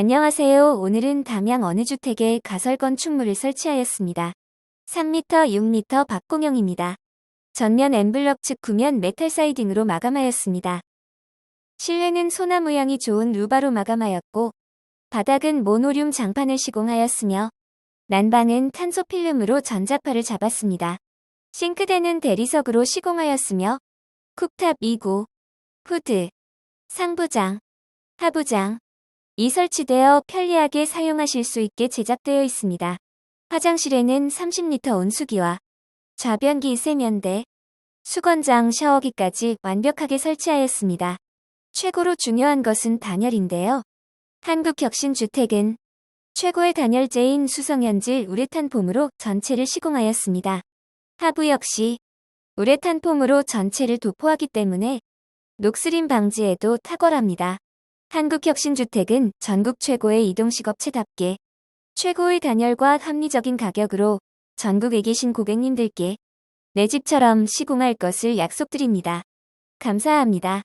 안녕하세요. 오늘은 담양 어느 주택에 가설건 충무를 설치하였습니다. 3m, 6m 박공형입니다. 전면 엠블럭 측 구면 메탈 사이딩으로 마감하였습니다. 실내는 소나 모양이 좋은 루바로 마감하였고 바닥은 모노륨 장판을 시공하였으며 난방은 탄소 필름으로 전자파를 잡았습니다. 싱크대는 대리석으로 시공하였으며 쿡탑 2구, 후드, 상부장, 하부장, 이 설치되어 편리하게 사용하실 수 있게 제작되어 있습니다. 화장실에는 30리터 온수기와 좌변기 세면대, 수건장 샤워기까지 완벽하게 설치하였습니다. 최고로 중요한 것은 단열인데요. 한국혁신주택은 최고의 단열재인 수성연질 우레탄 폼으로 전체를 시공하였습니다. 하부 역시 우레탄 폼으로 전체를 도포하기 때문에 녹슬림 방지에도 탁월합니다. 한국혁신주택은 전국 최고의 이동식 업체답게 최고의 단열과 합리적인 가격으로 전국에 계신 고객님들께 내 집처럼 시공할 것을 약속드립니다. 감사합니다.